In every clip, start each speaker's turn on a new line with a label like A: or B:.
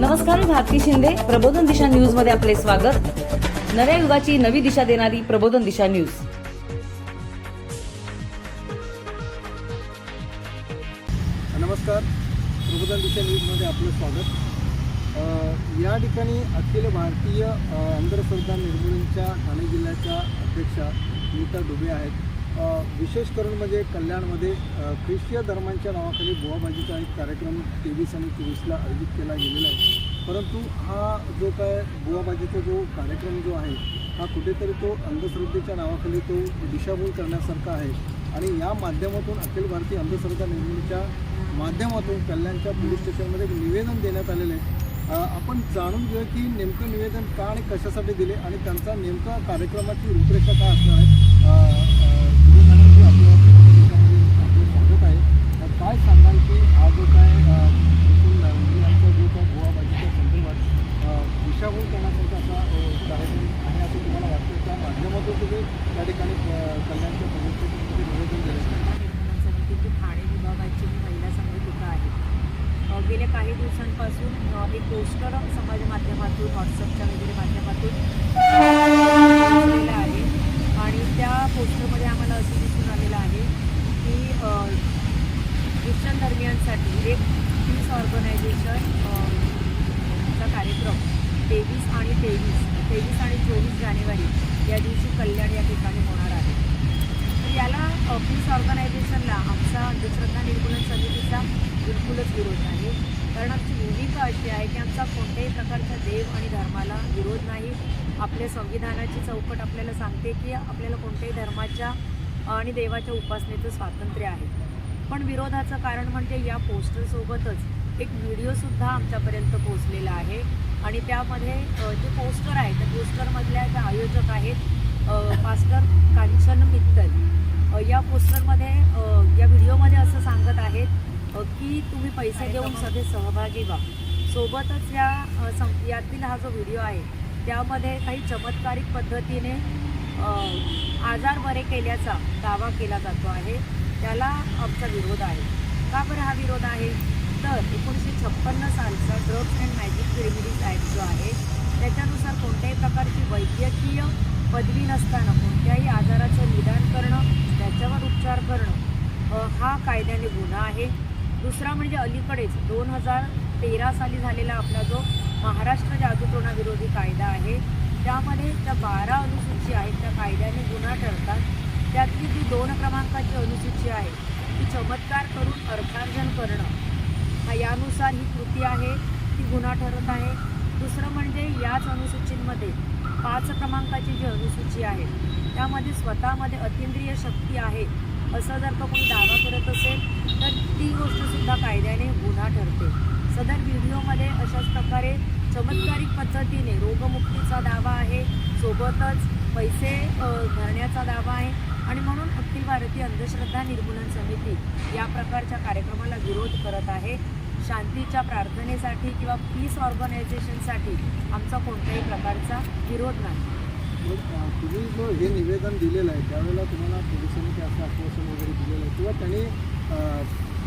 A: नमस्कार भारती शिंदे. प्रबोधन दिशा न्यूजमध्ये आपले स्वागत. नव्या युगाची नवी दिशा देणारी प्रबोधन दिशा न्यूज.
B: नमस्कार. प्रबोधन दिशा न्यूजमध्ये आपलं स्वागत. या ठिकाणी अखिल भारतीय अंधश्रद्धा निर्मूलनच्या ठाणे जिल्ह्याच्या अध्यक्षा नीता डुबे आहेत. विशेष करून म्हणजे कल्याणमध्ये ख्रिस्तीय धर्मांच्या नावाखाली बुवाबाजीचा एक कार्यक्रम तेवीस आणि चोवीसला आयोजित केला गेलेला आहे. परंतु हा जो काय बुवाबाजीचा जो कार्यक्रम जो आहे हा कुठेतरी तो अंधश्रद्धेच्या नावाखाली तो दिशाभूल करण्यासारखा आहे. आणि या माध्यमातून अखिल भारतीय अंधश्रद्धा निर्मितीच्या माध्यमातून कल्याणच्या पोलीस स्टेशनमध्ये एक निवेदन देण्यात आलेलं आहे. आपण जाणून घेऊया की नेमकं निवेदन का आणि कशासाठी दिले आणि त्यांचा नेमका कार्यक्रमाची रूपरेषा काय असणार आहे अ, अ, गुरु मॅडम जी आपल्या प्रबोधनामध्ये आपलं स्वागत आहे अ, काय सांगाल की हा जो काय अ, जो काय गोवाबाजीच्या संदर्भात अ, दिशाभूल करण्यासारखा असा कार्यक्रम आहे असं तुम्हाला वाटतं त्या माध्यमातून तुम्ही त्या ठिकाणी कल्याणच्या पोलीस निवेदन दिलं
C: समितीची ठाणे विभागाची महिला संघटिका आहे गेल्या काही दिवसांपासून हे पोस्टर समाज माध्यमातून व्हॉट्सअपच्या वगैरे माध्यमातून पोहोचलेलं आहे आणि त्या पोस्टरमध्ये आम्हाला असं दिसून आलेलं आहे की अ, धर्मियांसाठी एक पीस ऑर्गनायझेशन चा कार्यक्रम तेवीस आणि तेवीस तेवीस आणि चोवीस जानेवारी या दिवशी कल्याण या ठिकाणी होणार आहे. तर याला पीस ऑर्गनायझेशनला आमचा अंधश्रद्धा निर्मूलन समितीचा बिलकुलच विरोध नाही. कारण आमची भूमिका अशी आहे की आमचा कोणत्याही प्रकारचा देव आणि धर्माला विरोध नाही. आपल्या संविधानाची चौकट आपल्याला सांगते की आपल्याला कोणत्याही धर्माच्या आणि देवाच्या उपासनेचं स्वातंत्र्य आहे. पण विरोधाचं कारण म्हणजे या पोस्टरसोबतच एक व्हिडिओसुद्धा आमच्यापर्यंत पोहोचलेला आहे. आणि त्यामध्ये जे पोस्टर आहे त्या पोस्टरमधल्या ज्या आयोजक आहेत अ, पास्टर कांचन मित्तल या पोस्टरमध्ये या व्हिडिओमध्ये असं सांगत आहेत की तुम्ही पैसे देऊन सगळे सहभागी व्हा. सोबतच या सं यातील हा जो व्हिडिओ आहे त्यामध्ये काही चमत्कारिक पद्धतीने आजार बरे केल्याचा दावा केला जातो आहे. त्याला आमचा विरोध आहे. का बरं हा विरोध आहे? तर एकोणीसशे छप्पन्न सालचा drugs and magic remedies act जो आहे त्याच्यानुसार कोणत्याही प्रकारची वैद्यकीय पदवी नसताना कोणत्याही आजाराचं निदान करणं त्याच्यावर उपचार करणं हा कायद्याने गुन्हा आहे. दुसरा म्हणजे अलीकडेच दोन हजार तेरा साली झालेला आपला जो महाराष्ट्र जादूटोणाविरोधी कायदा आहे त्यामध्ये ज्या बारा अनुसूची आहेत त्या कायद्याने गुन्हा ठरतात त्यातली जी दोन क्रमांकाची अनुसूची आहे ती चमत्कार करून अर्थार्जन करणं. हा यानुसार ही कृती आहे ती गुन्हा ठरत आहे. दुसरं म्हणजे याच अनुसूचींमध्ये पाच क्रमांकाची जी अनुसूची आहे त्यामध्ये स्वतःमध्ये अतिंद्रिय शक्ती आहे असं जर का कोणी दावा करत असेल तर ती गोष्टसुद्धा कायद्याने गुन्हा ठरते. सदर व्हिडिओमध्ये अशाच प्रकारे चमत्कारिक पद्धतीने रोगमुक्तीचा दावा आहे. सोबतच पैसे भरण्याचा दावा आहे. आणि म्हणून अखिल भारतीय अंधश्रद्धा निर्मूलन समिती या प्रकारच्या कार्यक्रमाला विरोध करत आहे. शांतीच्या प्रार्थनेसाठी किंवा पीस ऑर्गनायझेशनसाठी आमचा कोणत्याही प्रकारचा विरोध नाही.
B: तुम्ही जो हे निवेदन दिलेलं आहे. त्यावेळेला तुम्हाला पोलिसांनी ते असं आश्वासन वगैरे दिलेलं आहे. किंवा त्यांनी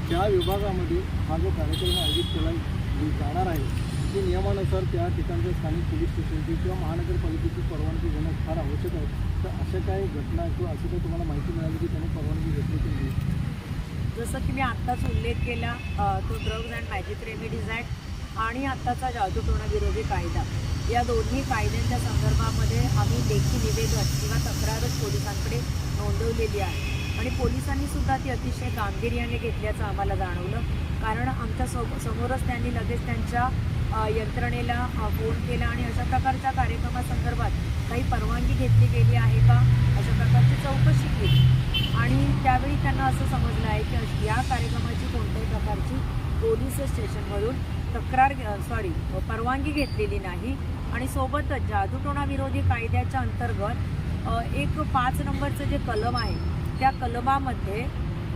B: त्या विभागामध्ये हा जो कार्यक्रम आयोजित केला जाणार आहे जे नियमानुसार त्या ठिकाणच्या स्थानिक पोलीस स्टेशनची किंवा महानगरपालिकेची परवानगी घेणं फार आवश्यक आहे. तर अशा काही घटना किंवा असं काही तुम्हाला माहिती मिळाली की त्यांनी परवानगी घेतली की
C: जसं की मी आत्ताच उल्लेख केला तो drugs and magic remedies act आणि आत्ताचा जादूटोणाविरोधी कायदा. या दोन्ही कायद्यांच्या संदर्भामध्ये आम्ही लेखी निवेदन किंवा तक्रारच पोलिसांकडे नोंदवलेली आहे. आणि पोलिसांनी सुद्धा ती अतिशय गांभीर्याने घेतल्याचं आम्हाला जाणवलं. कारण आमच्या सो समोरच त्यांनी लगेच त्यांच्या यंत्रणेला फोन केला आणि अशा प्रकारच्या कार्यक्रमासंदर्भात काही परवानगी घेतली गेली आहे का? अशा प्रकारची चौकशी केली. आणि त्यावेळी त्यांना असं समजलं आहे की या कार्यक्रमाची कोणत्याही प्रकारची पोलीस स्टेशनमधून तक्रार सॉरी परवानगी घेतलेली नाही. आणि सोबतच जादूटोणाविरोधी कायद्याच्या अंतर्गत एक पाच नंबरचं जे कलम आहे त्या कलमामध्ये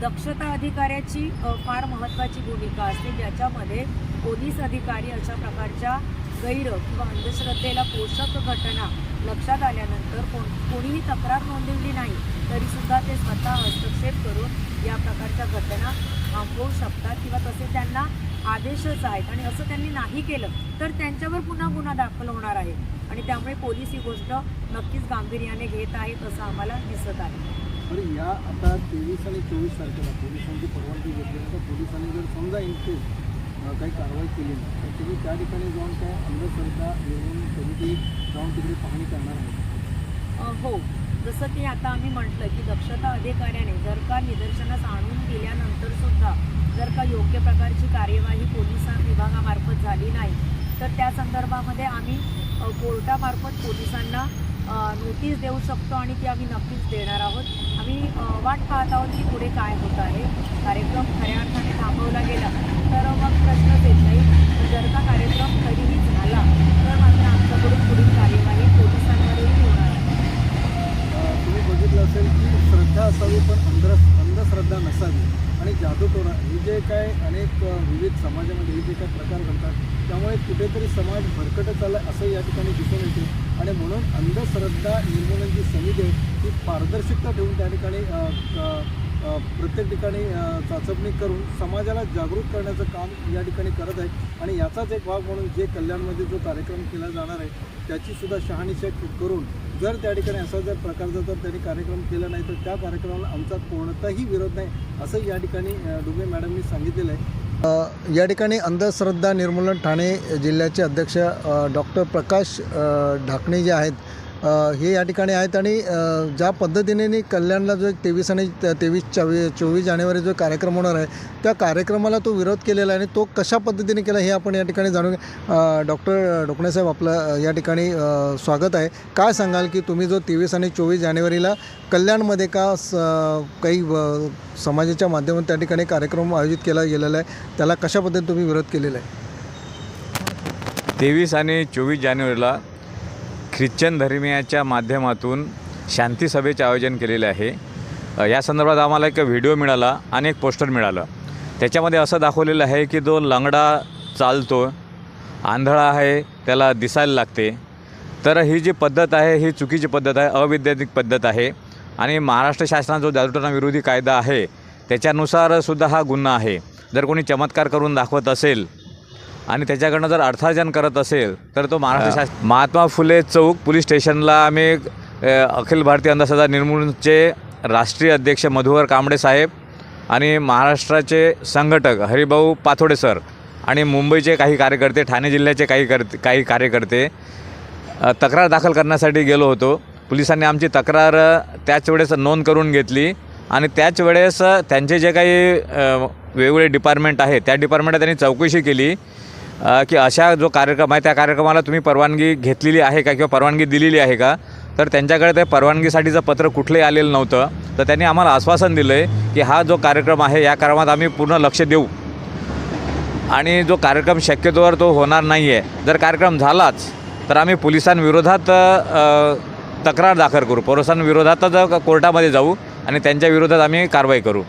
C: दक्षता अधिकाऱ्याची फार महत्त्वाची भूमिका असते ज्याच्यामध्ये पोलीस अधिकारी अशा प्रकारच्या गैर किंवा अंधश्रद्धेला पोषक घटना लक्षात आल्यानंतर कोण कोणीही तक्रार नोंदवली नाही तरीसुद्धा ते स्वतः हस्तक्षेप करून या प्रकारच्या घटना थांबवू शकतात किंवा तसे त्यांना आदेशच आहेत. आणि असं त्यांनी नाही केलं तर त्यांच्यावर पुन्हा गुन्हा दाखल होणार आहे. आणि त्यामुळे पोलीस ही गोष्ट नक्कीच गांभीर्याने घेत आहेत असं आम्हाला दिसत आहे.
B: बरं या आता तेवीस आणि चोवीस तारखेला पोलिसांची परवानगी घेतल्यानंतर पोलिसांनी जर समजा इनकेस काही कारवाई केली नाही तर तुम्ही त्या ठिकाणी जाऊन त्या अंधश्रद्धा निर्मूलन समिती जाऊन तिकडे पाहणी करणार आहे
C: हो. जसं की आता आम्ही म्हटलं की दक्षता अधिकाऱ्याने जर का निदर्शनास आणून दिल्यानंतर सुद्धा जर का योग्य प्रकारची कार्यवाही पोलिसां विभागामार्फत झाली नाही तर त्या संदर्भामध्ये आम्ही कोर्टामार्फत पोलिसांना नोटीस देऊ शकतो आणि ती आम्ही नक्कीच देणार आहोत. आम्ही वाट पाहत आहोत की पुढे काय होत आहे. कार्यक्रम खऱ्या अर्थाने थांबवला गेला तर मग प्रश्नच येत नाही जर का कार्यक्रम तरीही झाला तर मात्र आमच्याकडून पुढील कार्यवाही पोलिसांवरही होणार आहे
B: अं, तुम्ही बघितलं असेल की श्रद्धा असावी पण अंध अंधश्रद्धा नसावी आणि जादूटोणा हे जे काय अनेक अं, विविध समाजामध्ये हे जे काय प्रकार घडतात त्यामुळे कुठेतरी समाज भरकटत चालला असं या ठिकाणी दिसून येते. आणि म्हणून अंधश्रद्धा निर्मूलन जी समिती आहे ती पारदर्शकता ठेवून त्या ठिकाणी प्रत्येक ठिकाणी चाचपणी करून समाजाला जागरूक करण्याचं काम या ठिकाणी करत आहे. आणि याचाच एक भाग म्हणून जे कल्याणमध्ये जो कार्यक्रम केला जाणार आहे त्याचीसुद्धा शहानिशा करून जर त्या ठिकाणी असा जर प्रकारचा जर त्यांनी कार्यक्रम केला नाही तर त्या कार्यक्रमाला आमचा कोणताही विरोध नाही असं या ठिकाणी डुबे मॅडमनी सांगितलेलं आहे. या ठिकाणी अंधश्रद्धा निर्मूलन ठाणे जिल्ह्याचे अध्यक्ष डॉक्टर प्रकाश ढाकणे जे आहेत हे या ठिकाणी आहेत आणि ज्या पद्धतीने कल्याणला जो एक तेवीस आणि तेवीस चोवीस चोवीस जानेवारी जो कार्यक्रम होणार आहे त्या कार्यक्रमाला तो विरोध केलेला आहे आणि तो कशा पद्धतीने केला हे आपण या ठिकाणी जाणून डॉक्टर डोकणेसाहेब आपलं या ठिकाणी स्वागत आहे. काय सांगाल की तुम्ही जो तेवीस आणि चोवीस जानेवारीला कल्याणमध्ये का स काही समाजाच्या माध्यमातून त्या ठिकाणी कार्यक्रम आयोजित केला गेलेला आहे त्याला कशा पद्धतीने तुम्ही विरोध केलेला आहे?
D: तेवीस आणि चोवीस जानेवारीला ख्रिश्चन धर्मियाच्या माध्यमातून शांती सभेचे आयोजन केलेले आहे. या संदर्भात आम्हाला एक व्हिडिओ मिळाला आणि एक पोस्टर मिळालं. त्याच्यामध्ये असं दाखवलेलं आहे की जो लंगडा चालतो आंधळा आहे त्याला दिसायला लागते. तर ही जी पद्धत आहे ही चुकीची पद्धत आहे अवैज्ञानिक पद्धत आहे आणि महाराष्ट्र शासनाचा जो जादूटोणा विरोधी कायदा आहे त्याच्यानुसारसुद्धा हा गुन्हा आहे. जर कोणी चमत्कार करून दाखवत असेल आणि त्याच्याकडनं जर अर्थार्जन करत असेल तर तो महाराष्ट्र शासन महात्मा फुले चौक पोलीस स्टेशनला आम्ही अखिल भारतीय अंधश्रद्धा निर्मूलनचे राष्ट्रीय अध्यक्ष मधुकर कांबळे साहेब आणि महाराष्ट्राचे संघटक हरिभाऊ पाथोडे सर आणि मुंबईचे काही कार्यकर्ते ठाणे जिल्ह्याचे काही करते काही कार्यकर्ते तक्रार दाखल करण्यासाठी गेलो होतो. पोलिसांनी आमची तक्रार त्याच वेळेस नोंद करून घेतली आणि त्याच वेळेस त्यांचे जे काही वेगवेगळे डिपार्टमेंट आहे त्या डिपार्टमेंटात त्यांनी चौकशी केली. की अशा जो कार्यक्रम आहे त्या कार्यक्रमाला तुम्ही परवानगी घेतलेली आहे का किंवा परवानगी दिलेली आहे का? तर त्यांच्याकडे ते परवानगीसाठीचं पत्र कुठलंही आलेलं नव्हतं तर त्यांनी आम्हाला आश्वासन दिलं आहे की हा जो कार्यक्रम आहे या कार्यक्रमात आम्ही पूर्ण लक्ष देऊ. आणि जो कार्यक्रम शक्यतोवर तो होणार नाही आहे जर कार्यक्रम झालाच तर आम्ही पोलिसांविरोधात तक्रार दाखल करू. पोलिसांविरोधातच कोर्टामध्ये जाऊ आणि त्यांच्या विरोधात आम्ही कारवाई करू.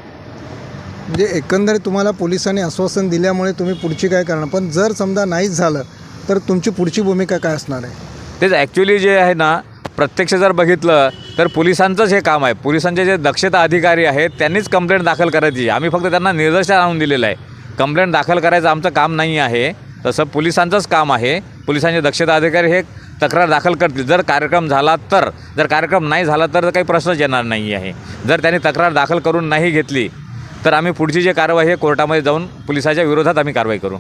B: म्हणजे एकंदरीत तुम्हाला पोलिसांनी आश्वासन दिल्यामुळे तुम्ही पुढची काय करणार? पण जर समजा नाहीच झालं तर तुमची पुढची भूमिका काय असणार आहे?
D: तेच ॲक्च्युली जे आहे ना प्रत्यक्ष जर बघितलं तर पोलिसांचंच हे काम आहे. पोलिसांचे जे दक्षता अधिकारी आहेत त्यांनीच कंप्लेंट दाखल करायची आम्ही फक्त त्यांना निर्देश आणून दिलेलं आहे. कंप्लेंट दाखल करायचं आमचं काम नाही आहे. तसं पोलिसांचंच काम आहे. पोलिसांचे दक्षता अधिकारी हे तक्रार दाखल करतील. जर कार्यक्रम झाला तर जर कार्यक्रम नाही झाला तर काही प्रश्नच येणार नाही आहे. जर त्यांनी तक्रार दाखल करून नाही घेतली तर आम्ही पुढची जी कारवाई आहे कोर्टामध्ये जाऊन पोलिसाच्या विरोधात आम्ही कारवाई करू.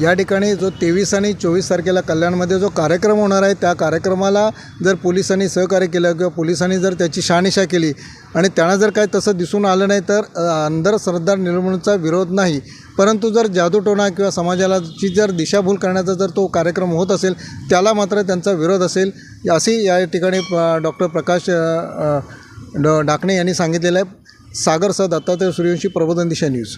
B: या ठिकाणी जो तेवीस आणि चोवीस तारखेला कल्याणमध्ये जो कार्यक्रम होणार आहे त्या कार्यक्रमाला जर पोलिसांनी सहकार्य केलं किंवा पोलिसांनी जर त्याची शहानिशा केली आणि त्यांना जर काय तसं दिसून आलं नाही तर अंदर अंधश्रद्धा निर्मणचा विरोध नाही. परंतु जर जादूटोणा किंवा समाजाला ची जर दिशाभूल करण्याचा जर तो कार्यक्रम होत असेल त्याला मात्र त्यांचा विरोध असेल. असे या ठिकाणी डॉक्टर प्रकाश अ, ड डाकणे यांनी सांगितलेलं आहे. सागर सह दत्तात्रय सूर्यवंशी प्रबोधन दिशा न्यूज.